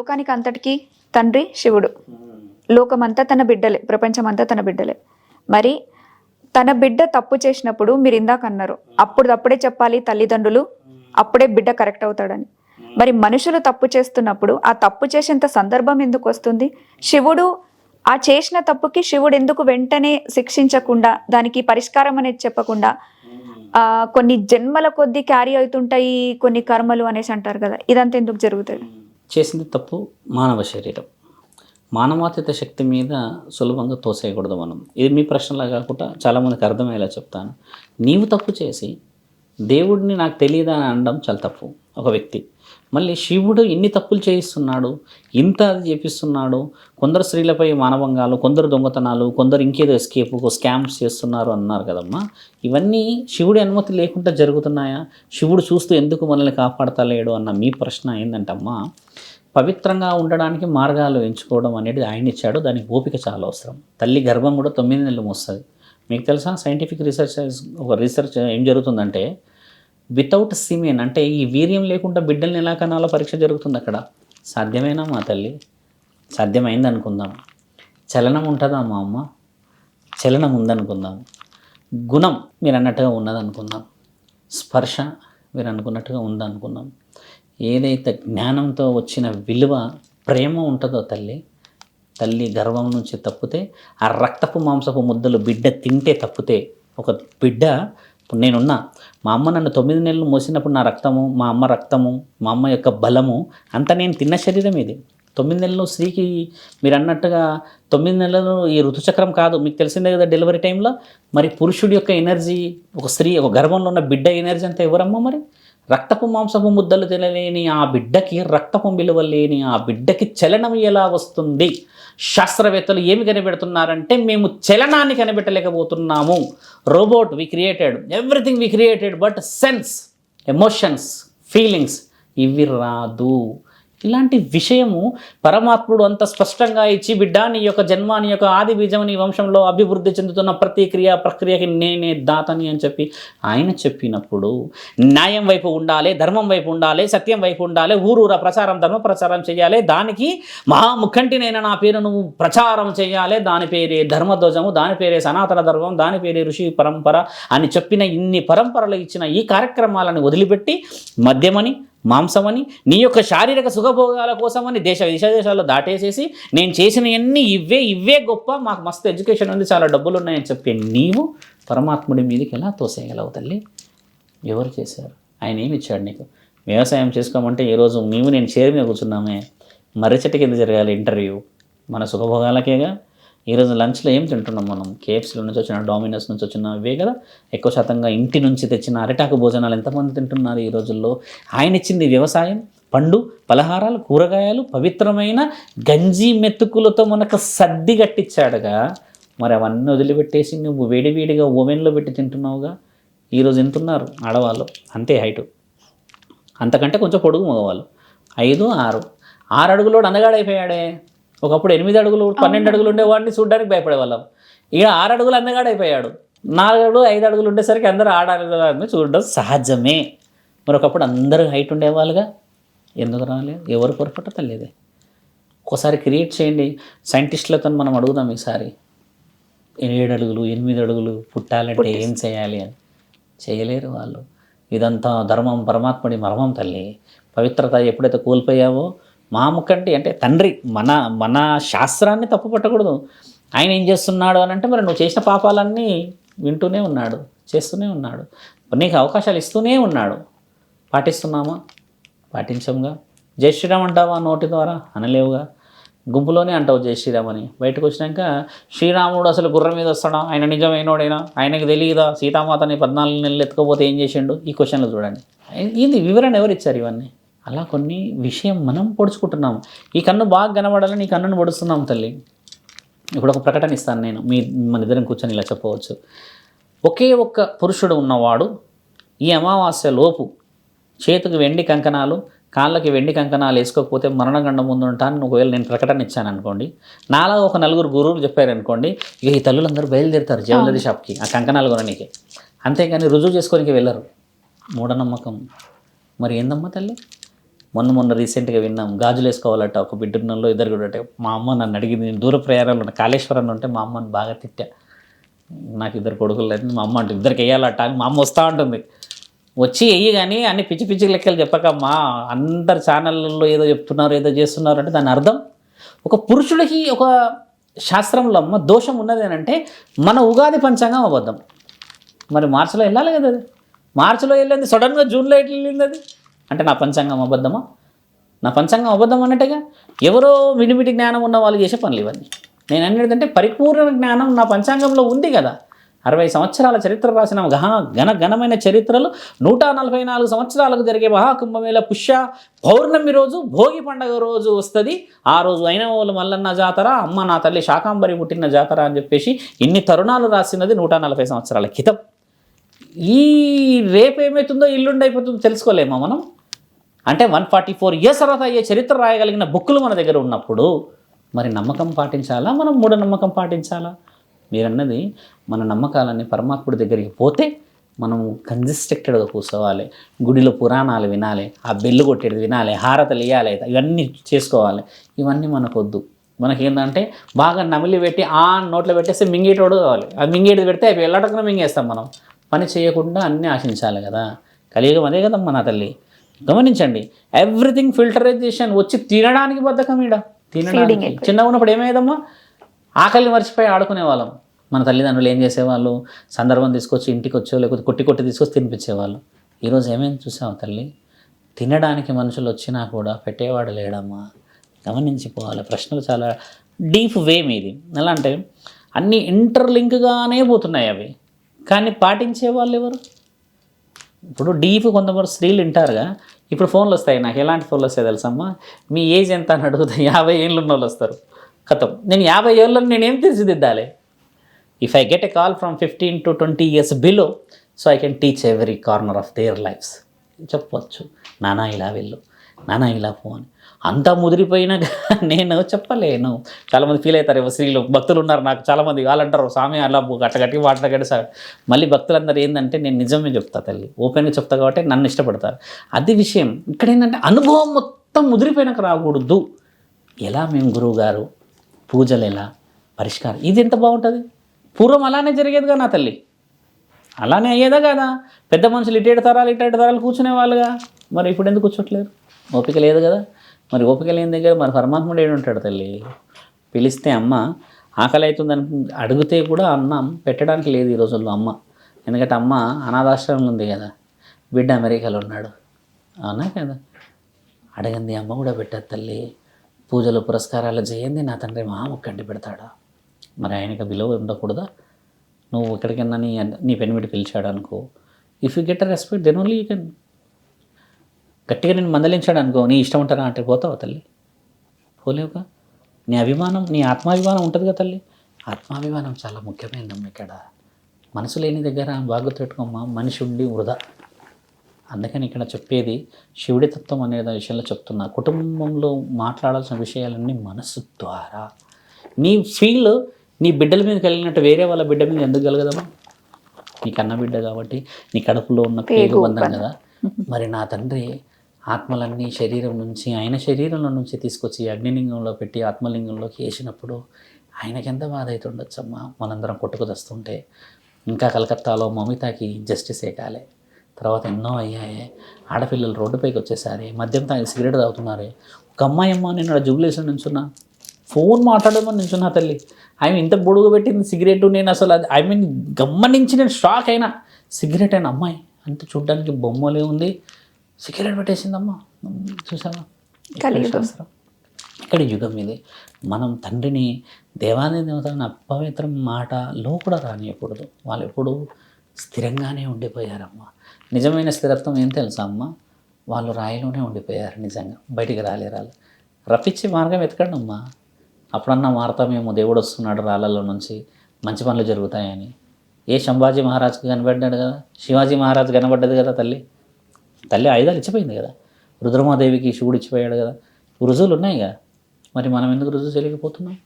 లోకానికి అంతటికి తండ్రి శివుడు. లోకమంతా తన బిడ్డలే ప్రపంచమంతా తన బిడ్డలే. మరి తన బిడ్డ తప్పు చేసినప్పుడు మీరు ఇందాక అన్నారు అప్పుడు అప్పుడే చెప్పాలి తల్లిదండ్రులు అప్పుడే బిడ్డ కరెక్ట్ అవుతాడని. మరి మనుషులు తప్పు చేస్తున్నప్పుడు ఆ తప్పు చేసేంత సందర్భం ఎందుకు వస్తుంది? శివుడు ఆ చేసిన తప్పుకి శివుడు ఎందుకు వెంటనే శిక్షించకుండా దానికి పరిష్కారం అనేది చెప్పకుండా ఆ కొన్ని జన్మల కొద్దీ క్యారీ అవుతుంటాయి కొన్ని కర్మలు అనేసి అంటారు కదా ఇదంతా ఎందుకు జరుగుతుంది? చేసింది తప్పు మానవ శరీరం. మానవాతీత శక్తి మీద సులభంగా తోసేయకూడదు మనం. ఇది మీ ప్రశ్నలా కాకుండా చాలామందికి అర్థమయ్యేలా చెప్తాను. నీవు తప్పు చేసి దేవుడిని నాకు తెలియదా అని అనడం చాలా తప్పు. ఒక వ్యక్తి. మళ్ళీ శివుడు ఇన్ని తప్పులు చేయిస్తున్నాడు ఇంత అది చేపిస్తున్నాడు కొందరు స్త్రీలపై మానవంగాలు కొందరు దొంగతనాలు కొందరు ఇంకేదో ఎస్కేప్ స్కామ్స్ చేస్తున్నారు అన్నారు కదమ్మా. ఇవన్నీ శివుడి అనుమతి లేకుండా జరుగుతున్నాయా? శివుడు చూస్తూ ఎందుకు మనల్ని కాపాడతలేడు అన్న మీ ప్రశ్న ఏంటంటమ్మా? పవిత్రంగా ఉండడానికి మార్గాలు ఎంచుకోవడం అనేది ఆయన ఇచ్చాడు. దానికి ఓపిక చాలా అవసరం. తల్లి గర్భం కూడా తొమ్మిది నెలలు మోస్తుంది. మీకు తెలుసా? సైంటిఫిక్ రీసెర్చ్ ఒక రీసెర్చ్ ఏం జరుగుతుందంటే వితౌట్ సిమెన్ అంటే ఈ వీర్యం లేకుండా బిడ్డల్ని ఎలా కనాలో పరీక్ష జరుగుతుంది అక్కడ? సాధ్యమేనా మా తల్లి? సాధ్యమైంది అనుకుందాం. చలనం ఉంటుందా మా అమ్మ? చలనం ఉందనుకుందాం. గుణం మీరు అన్నట్టుగా ఉన్నదనుకుందాం. స్పర్శ మీరు అనుకున్నట్టుగా ఉందనుకుందాం. ఏదైతే జ్ఞానంతో వచ్చిన విలువ ప్రేమ ఉంటుందో తల్లి తల్లి గర్వం నుంచి తప్పితే ఆ రక్తపు మాంసపు ముద్దలు బిడ్డ తింటే తప్పితే ఒక బిడ్డ ఇప్పుడు నేనున్నా మా అమ్మ నన్ను తొమ్మిది నెలలు మోసినప్పుడు నా రక్తము మా అమ్మ రక్తము మా అమ్మ యొక్క బలము అంతా నేను తిన్న శరీరం ఇది. తొమ్మిది నెలలు స్త్రీకి మీరు అన్నట్టుగా తొమ్మిది నెలలు ఈ ఋతుచక్రం కాదు. మీకు తెలిసిందే కదా డెలివరీ టైంలో? మరి పురుషుడి యొక్క ఎనర్జీ ఒక స్త్రీ ఒక గర్భంలో ఉన్న బిడ్డ ఎనర్జీ అంతా ఎవరమ్మా మరి? రక్తపు మాంసపు ముద్దలు తినలేని ఆ బిడ్డకి రక్తపు విలువ లేని ఆ బిడ్డకి చలనం ఎలా వస్తుంది? శాస్త్రవేత్తలు ఏమి కనిపెడుతున్నారంటే మేము చలనాన్ని కనిపెట్టలేకపోతున్నాము. Robot we created everything we created but sense emotions feelings ఇవి రాదు. ఇలాంటి విషయము పరమాత్ముడు అంత స్పష్టంగా ఇచ్చి బిడ్డ నీ యొక్క జన్మ నీ యొక్క ఆది బీజం నీ వంశంలో అభివృద్ధి చెందుతున్న ప్రతి క్రియ ప్రక్రియకి నేనే దాతని అని చెప్పి ఆయన చెప్పినప్పుడు న్యాయం వైపు ఉండాలి ధర్మం వైపు ఉండాలి సత్యం వైపు ఉండాలి ఊరూర ప్రచారం ధర్మ ప్రచారం చేయాలి. దానికి మహాముఖంటినైనా నా పేరు నువ్వు ప్రచారం చేయాలి. దాని పేరే ధర్మధ్వజము దాని పేరే సనాతన ధర్మం దాని పేరే ఋషి పరంపర అని చెప్పిన ఇన్ని పరంపరలు ఇచ్చిన ఈ కార్యక్రమాలను వదిలిపెట్టి మద్యమని మాంసమని నీ యొక్క శారీరక సుఖభోగాల కోసమని దేశ దేశ దేశాల్లో దాటేసేసి నేను చేసినవన్నీ ఇవే ఇవే గొప్ప మాకు మస్తు ఎడ్యుకేషన్ ఉంది చాలా డబ్బులు ఉన్నాయని చెప్పే నీవు పరమాత్ముడి మీదకి ఎలా తోసేయగలవు తల్లి? ఎవరు చేశారు? ఆయన ఏమి ఇచ్చాడు నీకు? వ్యవసాయం చేసుకోమంటే ఈరోజు నీవు నేను చేరి మీద కూర్చున్నామే. మర్రిచెట్టు కింద జరగాలి ఇంటర్వ్యూ. మన సుఖభోగాలకేగా? ఈరోజు లంచ్లో ఏం తింటున్నాం మనం? కేఎఫ్సీలో నుంచి వచ్చిన డామినోస్ నుంచి వచ్చిన ఇవే కదా? ఎక్కువ శాతంగా ఇంటి నుంచి తెచ్చిన అరిటాకు భోజనాలు ఎంతమంది తింటున్నారు ఈ రోజుల్లో? ఆయన ఇచ్చింది వ్యవసాయం పండు పలహారాలు కూరగాయలు పవిత్రమైన గంజి మెతుకులతో మనకు సర్ది గట్టించాడుగా మరి అవన్నీ వదిలిపెట్టేసి నువ్వు వేడివేడిగా ఓవెన్లో పెట్టి తింటున్నావుగా? ఈరోజు ఎంతున్నారు ఆడవాళ్ళు? అంతే హైటు. అంతకంటే కొంచెం పొడుగు మగవాళ్ళు. ఐదు ఆరు. ఆరు అడుగులోడు అందగాడైపోయాడే ఒకప్పుడు ఎనిమిది అడుగులు పన్నెండు అడుగులు ఉండేవాడిని చూడడానికి భయపడేవాళ్ళం. ఇక ఆరు అడుగులు అందగాడైపోయాడు నాలుగు అడుగులు ఐదు అడుగులు ఉండేసరికి అందరూ ఆడాలని చూడడం సహజమే. మరి ఒకప్పుడు అందరూ హైట్ ఉండేవాళ్ళుగా? ఎందుకు రాలేదు? ఎవరు పొరపట్ట తెలియదే ఒకసారి క్రియేట్ చేయండి. సైంటిస్టులతో మనం అడుగుదాం ఈసారి. ఏడు అడుగులు ఎనిమిది అడుగులు పుట్టాలంటే ఏం చేయాలి అని. చేయలేరు వాళ్ళు. ఇదంతా ధర్మం పరమాత్ముడి మర్మం తల్లి. పవిత్రత ఎప్పుడైతే కోల్పోయావో మా అంటే తండ్రి మన మన శాస్త్రాన్ని తప్పు పట్టకూడదు. ఆయన ఏం చేస్తున్నాడు అని అంటే మరి నువ్వు చేసిన పాపాలన్నీ వింటూనే ఉన్నాడు చేస్తూనే ఉన్నాడు. నీకు అవకాశాలు ఇస్తూనే ఉన్నాడు. పాటిస్తున్నామా? పాటించంగా జై శ్రీరామ్ అంటావా నోటి ద్వారా? అనలేవుగా. గుంపులోనే అంటావు జై శ్రీరామ్ అని. బయటకు వచ్చినాక శ్రీరాముడు అసలు గుర్రం మీద వస్తాడా? ఆయన నిజమైనోడైనా? ఆయనకు తెలియదా సీతామాతని పద్నాలుగు నెలలు ఎత్తుకోపోతే ఏం చేసిండు? ఈ క్వశ్చన్లు చూడండి. ఇది వివరణ ఎవరు ఇచ్చారు ఇవన్నీ? అలా కొన్ని విషయం మనం పొడుచుకుంటున్నాం ఈ కన్ను బాగా కనబడాలని ఈ కన్నును పొడుస్తున్నాం తల్లి. ఇప్పుడు ఒక ప్రకటన ఇస్తాను నేను. మీ మన ఇద్దరం కూర్చొని ఇలా చెప్పవచ్చు. ఒకే ఒక్క పురుషుడు ఉన్నవాడు ఈ అమావాస్య లోపు చేతికి వెండి కంకణాలు కాళ్ళకి వెండి కంకణాలు వేసుకోకపోతే మరణగండం ముందు ఉంటాను ఒకవేళ నేను ప్రకటన ఇచ్చాను అనుకోండి. నాలా ఒక నలుగురు గురువులు చెప్పారు అనుకోండి ఇక ఈ తల్లులందరూ బయలుదేరుతారు జ్యువెలరీ షాప్కి ఆ కంకణాలు కొనడానికి అంతేగాని రుజువు చేసుకోనికి వెళ్ళరు. మూఢనమ్మకం. మరి ఏందమ్మా తల్లి? మొన్న మొన్న రీసెంట్గా విన్నాం గాజులు వేసుకోవాలట ఒక బిడ్డలో ఇద్దరు కూడా అంటే మా అమ్మ నన్ను అడిగింది నేను దూర ప్రయాణాలు ఉన్న కాళేశ్వరంలో ఉంటే మా అమ్మని బాగా తిట్టా. నాకు ఇద్దరు కొడుకులు లేదు మా అమ్మ అంటే ఇద్దరికి వేయాలట అని మా అమ్మ వస్తూ ఉంటుంది వచ్చి వెయ్యి కానీ అన్ని పిచ్చి పిచ్చి లెక్కలు చెప్పకమ్మా అందరు ఛానళ్ళల్లో ఏదో చెప్తున్నారు ఏదో చేస్తున్నారు అంటే దాని అర్థం ఒక పురుషుడికి ఒక శాస్త్రంలో అమ్మ దోషం ఉన్నది అంటే మన ఉగాది పంచాంగం అబద్ధం. మరి మార్చిలో వెళ్ళాలి కదా అది? మార్చిలో వెళ్ళింది సడన్గా జూన్లో ఎట్లా వెళ్ళింది అది? అంటే నా పంచాంగం అబద్ధమా? నా పంచాంగం అబద్ధం అన్నట్టుగా ఎవరో విడిమిటి జ్ఞానం ఉన్న వాళ్ళు చేసే పనులు ఇవన్నీ. నేను అనేది పరిపూర్ణ జ్ఞానం నా పంచాంగంలో ఉంది కదా. అరవై సంవత్సరాల చరిత్ర రాసిన గహ ఘన ఘనమైన చరిత్రలు నూట నలభై నాలుగు సంవత్సరాలకు జరిగే మహాకుంభమేళ పుష్య పౌర్ణమి రోజు భోగి పండగ రోజు వస్తుంది. ఆ రోజు అయిన వాళ్ళు మల్లన్న జాతర అమ్మ నా తల్లి శాకాంబరి పుట్టిన జాతర అని చెప్పేసి ఇన్ని తరుణాలు రాసినది నూట నలభై సంవత్సరాల క్రితం ఈ రేపు ఏమవుతుందో ఇల్లుండైపోతుందో తెలుసుకోలేమా మనం? అంటే వన్ ఫార్టీ ఫోర్ ఇయర్స్ తర్వాత అయ్యే చరిత్ర రాయగలిగిన బుక్కులు మన దగ్గర ఉన్నప్పుడు మరి నమ్మకం పాటించాలా? మనం మూఢనమ్మకం పాటించాలా? మీరన్నది మన నమ్మకాలన్నీ పరమాత్ముడి దగ్గరికి పోతే మనం కన్సిస్టెక్టెడ్గా కూర్చోవాలి. గుడిలో పురాణాలు వినాలి ఆ బెల్లు కొట్టేది వినాలి హారతలు ఇవ్వాలి ఇవన్నీ చేసుకోవాలి. ఇవన్నీ మనకొద్దు. మనకేంటంటే బాగా నమిలి పెట్టి ఆ నోట్లో పెట్టేస్తే మింగేటోడు కావాలి. అది మింగేది పెడితే అవి వెళ్ళటకుండా మింగేస్తాం మనం. పని చేయకుండా అన్నీ ఆశించాలి కదా. కలియుగం అదే కదమ్మా నా తల్లి. గమనించండి. ఎవ్రీథింగ్ ఫిల్టరైజేషన్ వచ్చి తినడానికి బద్దకం ఈడ. తినడానికి. చిన్నగా ఉన్నప్పుడు ఏమయ్యేదమ్మా ఆకలిని మర్చిపోయి ఆడుకునే వాళ్ళం మన తల్లిదండ్రులు ఏం చేసేవాళ్ళు? సందర్భం తీసుకొచ్చి ఇంటికి వచ్చో లేకపోతే కొట్టి కొట్టి తీసుకొచ్చి తినిపించేవాళ్ళు. ఈరోజు ఏమేమి చూసావు తల్లి? తినడానికి మనుషులు వచ్చినా కూడా పెట్టేవాడు లేడమ్మా. గమనించిపోవాలి. ప్రశ్నలు చాలా డీప్ వే మీది. ఎలా అంటే అన్నీ ఇంటర్లింక్గానే పోతున్నాయి అవి. కానీ పాటించే వాళ్ళు ఎవరు? ఇప్పుడు డీప్ కొంతమంది స్త్రీలు వింటారుగా ఇప్పుడు ఫోన్లు వస్తాయి నాకు. ఎలాంటి ఫోన్లు వస్తాయి తెలుసమ్మా మీ ఏజ్ ఎంత అని అడుగుతా. యాభై ఏళ్ళు ఉన్న వాళ్ళు వస్తారు. కథం నేను యాభై ఏళ్ళని నేనేం తీర్చిదిద్దాలి if I get a call from fifteen to twenty years below so I can teach every corner of their lifes చెప్పవచ్చు నానా ఇలా వెళ్ళు. నానా ఇలా పో అని. అంతా ముదిరిపోయినా నేను చెప్పలేను. చాలామంది ఫీల్ అవుతారు ఏమో స్త్రీలు భక్తులు ఉన్నారు నాకు చాలామంది వాళ్ళంటారు స్వామి అలా గట్టగట్టి వాటర్ గట్టి సార్. మళ్ళీ భక్తులందరూ ఏంటంటే నేను నిజమే చెప్తా తల్లి ఓపెన్గా చెప్తా కాబట్టి నన్ను ఇష్టపడతారు. అది విషయం. ఇక్కడ ఏంటంటే అనుభవం మొత్తం ముదిరిపోయినాక రాకూడదు. ఎలా మేము గురువుగారు? పూజలు ఎలా? పరిష్కారం. ఇది ఎంత బాగుంటుంది? పూర్వం అలానే జరిగేదిగా నా తల్లి. అలానే అయ్యేదా కదా? పెద్ద మనుషులు ఇటేడు తరాలు ఇటేడు తరాలు కూర్చునే వాళ్ళుగా మరి ఇప్పుడు ఎందుకు కూర్చోట్లేరు? ఓపిక లేదు కదా? మరి ఓపిక లేని దగ్గర మరి పరమాత్ముడు ఏడు ఉంటాడు తల్లి? పిలిస్తే అమ్మ ఆకలి అవుతుందని అడిగితే కూడా అన్నం పెట్టడానికి లేదు ఈ రోజుల్లో అమ్మ. ఎందుకంటే అమ్మ అనాథాశ్రమంలో ఉంది కదా. బిడ్డ అమెరికాలో ఉన్నాడు. అవునా కదా? అడగంది అమ్మ కూడా పెట్టదు తల్లి. పూజలు పురస్కారాలు చేయండి నా తండ్రి మా కంటి పెడతాడా? మరి ఆయనకి విలువ ఉండకూడదా? నువ్వు ఎక్కడికైనా నీ నీ పెనిమిటి పిలిచాడు అనుకో if you get a respect then only you can గట్టిగా నేను మందలించాడు అనుకో నీ ఇష్టం ఉంటారా అంటే పోతావా తల్లి? పోలేవుగా? నీ అభిమానం నీ ఆత్మాభిమానం ఉంటుంది కదా తల్లి? ఆత్మాభిమానం చాలా ముఖ్యమైనదమ్మ ఇక్కడ. మనసు లేని దగ్గర బాగు పెట్టుకోమ్మా మనిషి ఉండి వృధా. అందుకని ఇక్కడ చెప్పేది శివుడి తత్వం అనే విషయంలో చెప్తున్నా. కుటుంబంలో మాట్లాడాల్సిన విషయాలన్నీ మనసు ద్వారా. నీ ఫీల్ నీ బిడ్డల మీద కలిగినట్టు వేరే వాళ్ళ బిడ్డ మీద ఎందుకు కలగదమ్మా? నీ కన్న బిడ్డ కాబట్టి నీ కడుపులో ఉన్న పేరు బంధం. కదా. మరి నా తండ్రి ఆత్మలన్నీ శరీరం నుంచి ఆయన శరీరంలో నుంచి తీసుకొచ్చి అగ్నిలింగంలో పెట్టి ఆత్మలింగంలోకి వేసినప్పుడు ఆయనకి ఎంత బాధ అవుతుండొచ్చమ్మా మనందరం కొట్టుకు ఇంకా కలకత్తాలో మమితాకి జస్టిస్ కాలే తర్వాత ఎన్నో అయ్యాయి. ఆడపిల్లలు రోడ్డుపైకి వచ్చేసారి. మద్యం తాగి సిగరెట్ తాగుతున్నారే. ఒక అమ్మాయి అమ్మ నేను జూబ్లేషన్ నుంచున్నా ఫోన్ మాట్లాడమని నించున్నా తల్లి. ఆమె ఇంత బొడుగు పెట్టింది సిగరెట్ నేను అసలు అది ఐ మీన్ గమనించి నేను షాక్ అయినా. సిగరెట్ అయిన అమ్మాయి. అంత చూడ్డానికి బొమ్మలే ఉంది. సిగరెట్ పెట్టేసిందమ్మా చూసావా? శాస్త్రం. ఇక్కడ యుగం ఇది. మనం తండ్రిని దేవాది దేవతలను అపవిత్రం మాటలో కూడా రానియకూడదు. వాళ్ళు ఎప్పుడు స్థిరంగానే ఉండిపోయారమ్మా. నిజమైన స్థిరత్వం ఏం తెలుసా అమ్మ? వాళ్ళు రాయిలోనే ఉండిపోయారు నిజంగా. బయటికి రాలేరాలు రప్పించే మార్గం వెతకండి అమ్మా. అప్పుడన్నా మారతామేమో దేవుడు వస్తున్నాడు రాళ్ళలో నుంచి మంచి పనులు జరుగుతాయని. ఏ శంభాజీ మహారాజ్కి కనబడ్డాడు కదా? శివాజీ మహారాజ్ కనబడ్డది కదా తల్లి? తల్లి ఆయుధాలు ఇచ్చిపోయింది కదా. రుద్రమాదేవికి శివుడు ఇచ్చిపోయాడు కదా. రుజువులు ఉన్నాయి కదా. మరి మనం ఎందుకు రుజువు చేయలేకపోతున్నాం?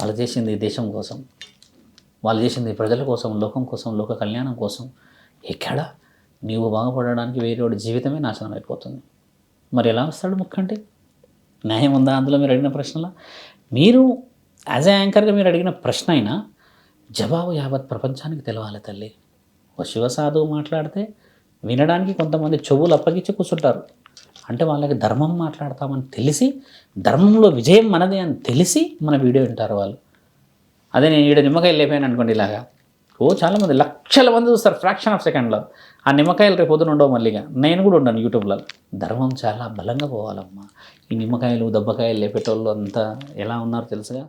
వాళ్ళు చేసింది దేశం కోసం. వాళ్ళు చేసింది ప్రజల కోసం లోకం కోసం లోక కళ్యాణం కోసం. ఎక్కడ? నీవు బాగుపడడానికి వేరేవాడి జీవితమే నాశనం అయిపోతుంది. మరి ఎలా వస్తాడు ముక్కంటి న్యాయం ఉందా అందులో మీరు అడిగిన ప్రశ్నలా? మీరు యాజ్ ఏ యాంకర్గా మీరు అడిగిన ప్రశ్న అయినా జవాబు యావత్ ప్రపంచానికి తెలవాలి తల్లి. ఓ శివసాధువు మాట్లాడితే వినడానికి కొంతమంది చెవులు అప్పగించి కూర్చుంటారు. అంటే వాళ్ళకి ధర్మం మాట్లాడతామని తెలిసి ధర్మంలో విజయం మనదే అని తెలిసి మన వీడియో వింటారు వాళ్ళు. అదే నేను ఈడ నిమ్మకాయలు లేపాను అనుకోండి ఇలాగా. ఓ చాలామంది లక్షల మంది చూస్తారు ఫ్రాక్షన్ ఆఫ్ సెకండ్లో ఆ నిమ్మకాయలు రేపు పొద్దున ఉండవు మళ్ళీగా నేను కూడా ఉండాను యూట్యూబ్లో ధర్మం చాలా బలంగా పోవాలమ్మా. ఈ నిమ్మకాయలు దెబ్బకాయలు లేపేటోళ్ళు అంతా ఎలా ఉన్నారో తెలుసుగా?